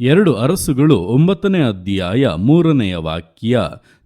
ಎರಡು ಅರಸುಗಳು ಒಂಬತ್ತನೇ ಅಧ್ಯಾಯ ಮೂರನೆಯ ವಾಕ್ಯ,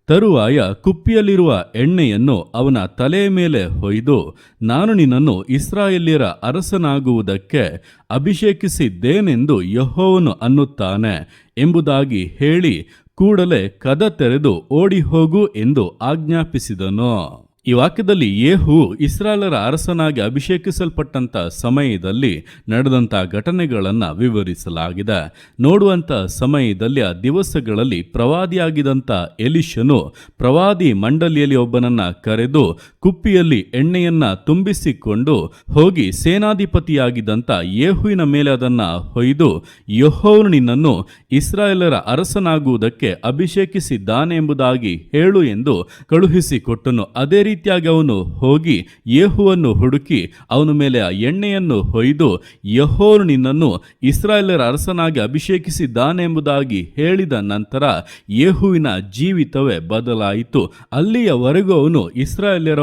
ತರುವಾಯ ಕುಪ್ಪಿಯಲ್ಲಿರುವ ಎಣ್ಣೆಯನ್ನು ಅವನ ತಲೆಯ ಮೇಲೆ ಹೊಯ್ದು, ನಾನು ನಿನ್ನನ್ನು ಇಸ್ರಾಯೇಲ್ಯರ ಅರಸನಾಗುವುದಕ್ಕೆ ಅಭಿಷೇಕಿಸಿದ್ದೇನೆಂದು ಯಹೋವನು ಅನ್ನುತ್ತಾನೆ ಎಂಬುದಾಗಿ ಹೇಳಿ ಕೂಡಲೇ ಕದ ತೆರೆದು ಓಡಿಹೋಗು ಎಂದು ಆಜ್ಞಾಪಿಸಿದನು. ಈ ವಾಕ್ಯದಲ್ಲಿ ಯೇಹು ಇಸ್ರಾಲರ ಅರಸನಾಗಿ ಅಭಿಷೇಕಿಸಲ್ಪಟ್ಟಂತ ಸಮಯದಲ್ಲಿ ನಡೆದಂಥ ಘಟನೆಗಳನ್ನು ವಿವರಿಸಲಾಗಿದೆ. ನೋಡುವಂಥ ಸಮಯದಲ್ಲಿ, ಆ ದಿವಸಗಳಲ್ಲಿ ಪ್ರವಾದಿಯಾಗಿದ್ದಂಥ ಎಲಿಶನು ಪ್ರವಾದಿ ಮಂಡಳಿಯಲ್ಲಿ ಒಬ್ಬನನ್ನ ಕರೆದು ಕುಪ್ಪಿಯಲ್ಲಿ ಎಣ್ಣೆಯನ್ನು ತುಂಬಿಸಿಕೊಂಡು ಹೋಗಿ ಸೇನಾಧಿಪತಿಯಾಗಿದ್ದಂಥ ಯೇಹುವಿನ ಮೇಲೆ ಅದನ್ನ ಹೊಯ್ದು ಯೆಹೋವನು ನಿನ್ನನ್ನು ಇಸ್ರಾಯೇಲರ ಅರಸನಾಗುವುದಕ್ಕೆ ಅಭಿಷೇಕಿಸಿದ್ದಾನೆ ಎಂಬುದಾಗಿ ಹೇಳು ಎಂದು ಕಳುಹಿಸಿಕೊಟ್ಟನು. ಅದೇ ರೀತಿಯಾಗಿ ಅವನು ಹೋಗಿ ಯೇಹುವನ್ನು ಹುಡುಕಿ ಅವನ ಮೇಲೆ ಆ ಎಣ್ಣೆಯನ್ನು ಹೊಯ್ದು ಯಹೋರು ನಿನ್ನನ್ನು ಇಸ್ರಾಯೇಲರ ಅರಸನಾಗಿ ಅಭಿಷೇಕಿಸಿದ್ದಾನೆ ಎಂಬುದಾಗಿ ಹೇಳಿದ ನಂತರ ಯೇಹುವಿನ ಜೀವಿತವೇ ಬದಲಾಯಿತು. ಅಲ್ಲಿಯವರೆಗೂ ಅವನು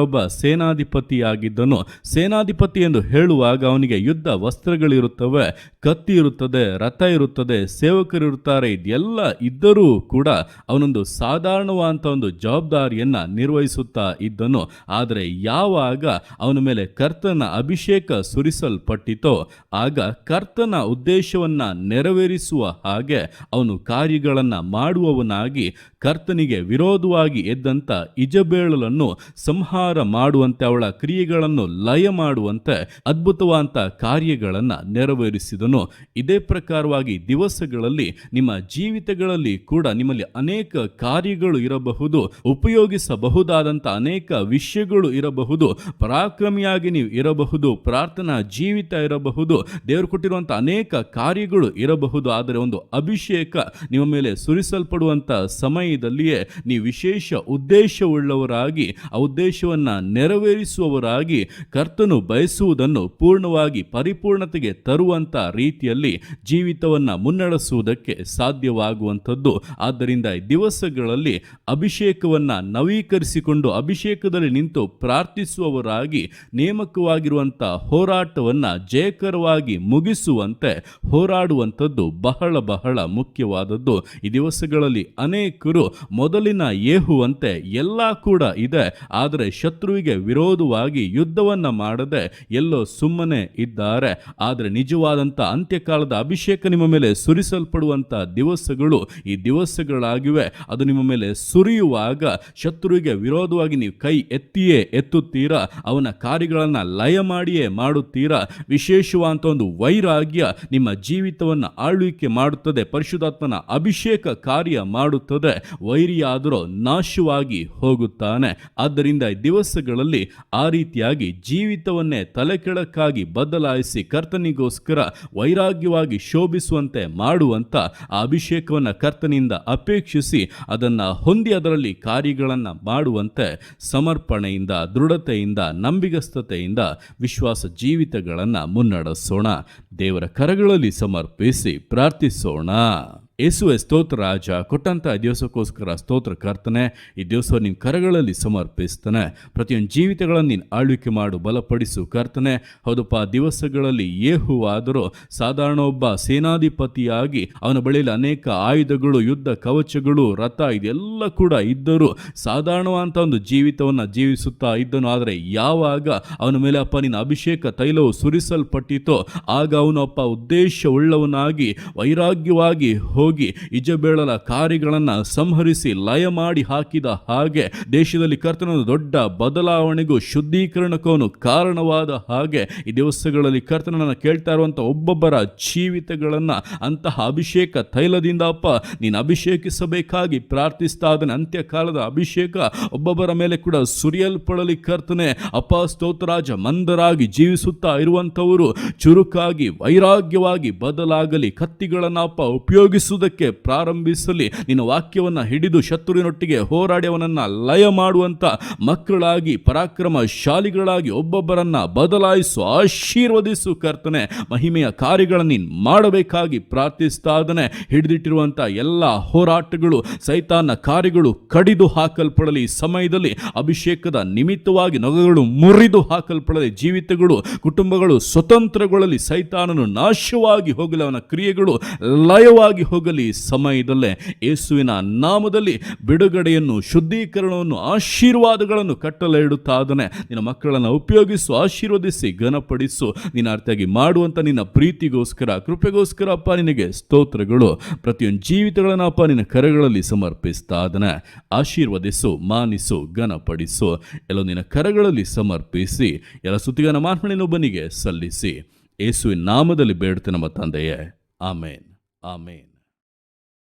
ಒಬ್ಬ ಸೇನಾಧಿಪತಿಯಾಗಿದ್ದನು. ಸೇನಾಧಿಪತಿ ಎಂದು ಹೇಳುವಾಗ ಅವನಿಗೆ ಯುದ್ಧ ವಸ್ತ್ರಗಳಿರುತ್ತವೆ, ಕತ್ತಿ ಇರುತ್ತದೆ, ರಥ ಇರುತ್ತದೆ ಸೇವಕರಿರುತ್ತಾರೆ ಇದೆಲ್ಲ ಇದ್ದರೂ ಕೂಡ ಅವನೊಂದು ಸಾಧಾರಣವಾದಂಥ ಒಂದು ಜವಾಬ್ದಾರಿಯನ್ನ ನಿರ್ವಹಿಸುತ್ತಾ ಇದ್ದನು. ಆದರೆ ಯಾವಾಗ ಅವನ ಮೇಲೆ ಕರ್ತನ ಅಭಿಷೇಕ ಸುರಿಸಲ್ಪಟ್ಟಿತೋ, ಆಗ ಕರ್ತನ ಉದ್ದೇಶವನ್ನ ನೆರವೇರಿಸುವ ಹಾಗೆ ಅವನು ಕಾರ್ಯಗಳನ್ನು ಮಾಡುವವನಾಗಿ ಕರ್ತನಿಗೆ ವಿರೋಧವಾಗಿ ಎದ್ದಂತ ಇಜಬೇಳಲನ್ನು ಸಂಹಾರ ಮಾಡುವಂತೆ ಅವಳ ಕ್ರಿಯೆಗಳನ್ನು ಲಯ ಮಾಡುವಂತೆ ಅದ್ಭುತವಾದಂಥ ಕಾರ್ಯಗಳನ್ನು ನೆರವೇರಿಸಿದನು. ಇದೇ ಪ್ರಕಾರವಾಗಿ ದಿವಸಗಳಲ್ಲಿ ನಿಮ್ಮ ಜೀವಿತಗಳಲ್ಲಿ ಕೂಡ ನಿಮ್ಮಲ್ಲಿ ಅನೇಕ ಕಾರ್ಯಗಳು ಇರಬಹುದು ಉಪಯೋಗಿಸಬಹುದಾದಂಥ ಅನೇಕ ವಿಷಯಗಳು ಇರಬಹುದು, ಪರಾಕ್ರಮಿಯಾಗಿ ನೀವು ಇರಬಹುದು, ಪ್ರಾರ್ಥನಾ ಜೀವಿತ ಇರಬಹುದು, ದೇವರು ಕೊಟ್ಟಿರುವಂಥ ಅನೇಕ ಕಾರ್ಯಗಳು ಇರಬಹುದು, ಆದರೆ ಒಂದು ಅಭಿಷೇಕ ನಿಮ್ಮ ಮೇಲೆ ಸುರಿಸಲ್ಪಡುವಂಥ ಸಮಯದಲ್ಲಿಯೇ ನೀವು ವಿಶೇಷ ಉದ್ದೇಶವುಳ್ಳವರಾಗಿ, ಆ ಉದ್ದೇಶವನ್ನು ನೆರವೇರಿಸುವವರಾಗಿ, ಕರ್ತನು ಬಯಸುವುದನ್ನು ಪೂರ್ಣವಾಗಿ ಪರಿಪೂರ್ಣತೆಗೆ ತರುವಂಥ ರೀತಿಯಲ್ಲಿ ಜೀವಿತವನ್ನು ಮುನ್ನಡೆಸುವುದಕ್ಕೆ ಸಾಧ್ಯವಾಗುವಂಥದ್ದು. ಆದ್ದರಿಂದ ದಿವಸಗಳಲ್ಲಿ ಅಭಿಷೇಕವನ್ನು ನವೀಕರಿಸಿಕೊಂಡು, ಅಭಿಷೇಕದಲ್ಲಿ ನಿಂತು ಪ್ರಾರ್ಥಿಸುವವರಾಗಿ ನೇಮಕವಾಗಿರುವಂಥ ಹೋರಾಟವನ್ನು ಜಯಕರವಾಗಿ ಮುಗಿಸುವಂತೆ ಹೋರಾಡುವಂಥದ್ದು ಬಹಳ ಬಹಳ ಮುಖ್ಯವಾದದ್ದು. ಈ ದಿವಸಗಳಲ್ಲಿ ಅನೇಕರು ಮೊದಲಿನ ಯೇಹುವಂತೆ ಎಲ್ಲ ಕೂಡ ಇದೆ, ಆದರೆ ಶತ್ರುವಿಗೆ ವಿರೋಧವಾಗಿ ಯುದ್ಧವನ್ನ ಮಾಡದೆ ಎಲ್ಲೋ ಸುಮ್ಮನೆ ಇದ್ದಾರೆ. ಆದರೆ ನಿಜವಾದಂಥ ಅಂತ್ಯಕಾಲದ ಅಭಿಷೇಕ ನಿಮ್ಮ ಮೇಲೆ ಸುರಿಸಲ್ಪಡುವಂಥ ದಿವಸಗಳು ಈ ದಿವಸಗಳಾಗಿವೆ. ಅದು ನಿಮ್ಮ ಮೇಲೆ ಸುರಿಯುವಾಗ ಶತ್ರುವಿಗೆ ವಿರೋಧವಾಗಿ ನೀವು ಕೈ ಎತ್ತಿಯೇ ಎತ್ತುತ್ತೀರಾ? ಅವನ ಕಾರ್ಯಗಳನ್ನು ಲಯ ಮಾಡಿಯೇ ಮಾಡುತ್ತೀರಾ? ವಿಶೇಷವಾದಂಥ ಒಂದು ವೈರಾಗ್ಯ ನಿಮ್ಮ ಜೀವಿತವನ್ನು ಆಳ್ವಿಕೆ ಮಾಡುತ್ತದೆ, ಪರಿಶುದ್ಧಾತ್ಮನ ಅಭಿಷೇಕ ಕಾರ್ಯ ಮಾಡುತ್ತದೆ. ವೈರಿಯಾದರೂ ನಾಶವಾಗಿ ಹೋಗುತ್ತಾನೆ. ಆದ್ದರಿಂದ ದಿವಸಗಳಲ್ಲಿ ಆ ರೀತಿಯಾಗಿ ಜೀವಿತವನ್ನೇ ತಲೆಕೆಳಕ್ಕಾಗಿ ಬದಲಾಯಿಸಿ ಕರ್ತನಿಗೋಸ್ಕರ ವೈರಾಗ್ಯವಾಗಿ ಶೋಭಿಸುವಂತೆ ಮಾಡುವಂತ ಆ ಅಭಿಷೇಕವನ್ನು ಕರ್ತನಿಂದ ಅಪೇಕ್ಷಿಸಿ ಅದನ್ನು ಹೊಂದಿ ಅದರಲ್ಲಿ ಕಾರ್ಯಗಳನ್ನು ಮಾಡುವಂತೆ ಸಮರ್ಪಣೆಯಿಂದ, ದೃಢತೆಯಿಂದ, ನಂಬಿಗಸ್ತತೆಯಿಂದ ವಿಶ್ವಾಸ ಜೀವಿತಗಳನ್ನು ಮುನ್ನಡೆಸೋಣ. ದೇವರ ಕರಗಳಲ್ಲಿ ಸಮರ್ಪಿಸಿ ಪ್ರಾರ್ಥಿಸೋಣ. ಯೇಸುವೆ ಸ್ತೋತ್ರ ರಾಜ ಕೊಟ್ಟಂಥ ದಿವಸಕ್ಕೋಸ್ಕರ ಸ್ತೋತ್ರ ಕರ್ತನೆ, ಈ ದಿವಸ ನಿನ್ನ ಕರಗಳಲ್ಲಿ ಸಮರ್ಪಿಸ್ತಾನೆ. ಪ್ರತಿಯೊಂದು ಜೀವಿತಗಳನ್ನು ನೀನು ಆಳ್ವಿಕೆ ಮಾಡು, ಬಲಪಡಿಸು ಕರ್ತನೆ. ಹೌದಪ್ಪ ದಿವಸಗಳಲ್ಲಿ ಏಹುವಾದರೂ ಸಾಧಾರಣ ಒಬ್ಬ ಸೇನಾಧಿಪತಿಯಾಗಿ ಅವನ ಬಳಿಯಲ್ಲಿ ಅನೇಕ ಆಯುಧಗಳು, ಯುದ್ಧ ಕವಚಗಳು, ರಥ ಇದೆಲ್ಲ ಕೂಡ ಇದ್ದರೂ ಸಾಧಾರಣವಾದಂಥ ಒಂದು ಜೀವಿತವನ್ನು ಜೀವಿಸುತ್ತಾ ಇದ್ದನು. ಆದರೆ ಯಾವಾಗ ಅವನ ಮೇಲೆ ಅಪ್ಪ ನಿನ್ನ ಅಭಿಷೇಕ ತೈಲವು ಸುರಿಸಲ್ಪಟ್ಟಿತೋ ಆಗ ಅವನು ಅಪ್ಪ ಉದ್ದೇಶವುಳ್ಳವನಾಗಿ, ವೈರಾಗ್ಯವಾಗಿ ಹೋಗಿ ಇಜಬೇಳಲ ಕಾರ್ಯಗಳನ್ನು ಸಂಹರಿಸಿ ಲಯ ಮಾಡಿ ಹಾಕಿದ ಹಾಗೆ ದೇಶದಲ್ಲಿ ಕರ್ತನ ದೊಡ್ಡ ಬದಲಾವಣೆಗೂ ಶುದ್ಧೀಕರಣಕ್ಕೂ ಕಾರಣವಾದ ಹಾಗೆ ಈ ದಿವಸಗಳಲ್ಲಿ ಕರ್ತನನ್ನು ಕೇಳ್ತಾ ಇರುವಂಥ ಒಬ್ಬೊಬ್ಬರ ಜೀವಿತಗಳನ್ನು ಅಂತಹ ಅಭಿಷೇಕ ತೈಲದಿಂದ ಅಪ್ಪ ನೀನು ಅಭಿಷೇಕಿಸಬೇಕಾಗಿ ಪ್ರಾರ್ಥಿಸ್ತಾ ಅದನ್ನು ಅಂತ್ಯಕಾಲದ ಅಭಿಷೇಕ ಒಬ್ಬೊಬ್ಬರ ಮೇಲೆ ಕೂಡ ಸುರಿಯಲ್ಪಡಲಿ ಕರ್ತನೆ. ಅಪ್ಪ ಸ್ತೋತ್ರಾಜ ಮಂದರಾಗಿ ಜೀವಿಸುತ್ತಾ ಇರುವಂಥವರು ಚುರುಕಾಗಿ, ವೈರಾಗ್ಯವಾಗಿ ಬದಲಾಗಲಿ. ಕತ್ತಿಗಳನ್ನು ಅಪ್ಪ ಉಪಯೋಗಿಸುವುದಕ್ಕೆ ಪ್ರಾರಂಭಿಸಲಿ. ನಿನ್ನ ವಾಕ್ಯವನ್ನು ಹಿಡಿದು ಶತ್ರುವಿನೊಟ್ಟಿಗೆ ಹೋರಾಡಿ ಅವನನ್ನ ಲಯ ಮಾಡುವಂತ ಮಕ್ಕಳಾಗಿ ಪರಾಕ್ರಮ ಶಾಲಿಗಳಾಗಿ ಒಬ್ಬೊಬ್ಬರನ್ನ ಬದಲಾಯಿಸು, ಆಶೀರ್ವದಿಸು ಕರ್ತನೆ. ಮಹಿಮೆಯ ಕಾರ್ಯಗಳನ್ನು ನೀನು ಮಾಡಬೇಕಾಗಿ ಪ್ರಾರ್ಥಿಸ್ತಾ ಇದ್ದಾನೆ ಹಿಡಿದಿಟ್ಟಿರುವಂಥ ಎಲ್ಲ ಹೋರಾಟಗಳು, ಸೈತಾನ ಕಾರ್ಯಗಳು ಕಡಿದು ಹಾಕಲ್ಪಡಲಿ. ಸಮಯದಲ್ಲಿ ಅಭಿಷೇಕದ ನಿಮಿತ್ತವಾಗಿ ನಗಗಳು ಮುರಿದು ಹಾಕಲ್ಪಡಲಿ. ಜೀವಿತಗಳು, ಕುಟುಂಬಗಳು ಸ್ವತಂತ್ರಗಳಲ್ಲಿ ಸೈತಾನನು ನಾಶವಾಗಿ ಹೋಗಲಿ. ಅವನ ಕ್ರಿಯೆಗಳು ಲಯವಾಗಿ ಹೋಗಲಿ. ಹೋಗಲಿ ಸಮಯದಲ್ಲೇ ಯೇಸುವಿನ ನಾಮದಲ್ಲಿ ಬಿಡುಗಡೆಯನ್ನು, ಶುದ್ಧೀಕರಣವನ್ನು, ಆಶೀರ್ವಾದಗಳನ್ನು ಕಟ್ಟಲೆ ಇಡುತ್ತಾದನೆ ನಿನ್ನ ಮಕ್ಕಳನ್ನು ಉಪಯೋಗಿಸು, ಆಶೀರ್ವದಿಸಿ, ಘನಪಡಿಸು. ನಿನ್ನ ಅರ್ಥಾಗಿ ಮಾಡುವಂಥ ನಿನ್ನ ಪ್ರೀತಿಗೋಸ್ಕರ, ಕೃಪೆಗೋಸ್ಕರ ಅಪ್ಪ ನಿನಗೆ ಸ್ತೋತ್ರಗಳು. ಪ್ರತಿಯೊಂದು ಜೀವಿತಗಳನ್ನು ಅಪ್ಪ ನಿನ್ನ ಕರಗಳಲ್ಲಿ ಸಮರ್ಪಿಸ್ತಾದನೆ ಆಶೀರ್ವದಿಸು, ಮಾನಿಸು, ಘನಪಡಿಸು. ಎಲ್ಲ ನಿನ್ನ ಕರಗಳಲ್ಲಿ ಸಮರ್ಪಿಸಿ. ಎಲ್ಲ ಸುತ್ತಿಗನ ಬನಿಗೆ ಸಲ್ಲಿಸಿ. ಯೇಸುವಿನ ನಾಮದಲ್ಲಿ ಬೇಡ್ತೇನೆ ನಮ್ಮ ತಂದೆಯೇ. ಆಮೇನ್. ಆಮೇನ್.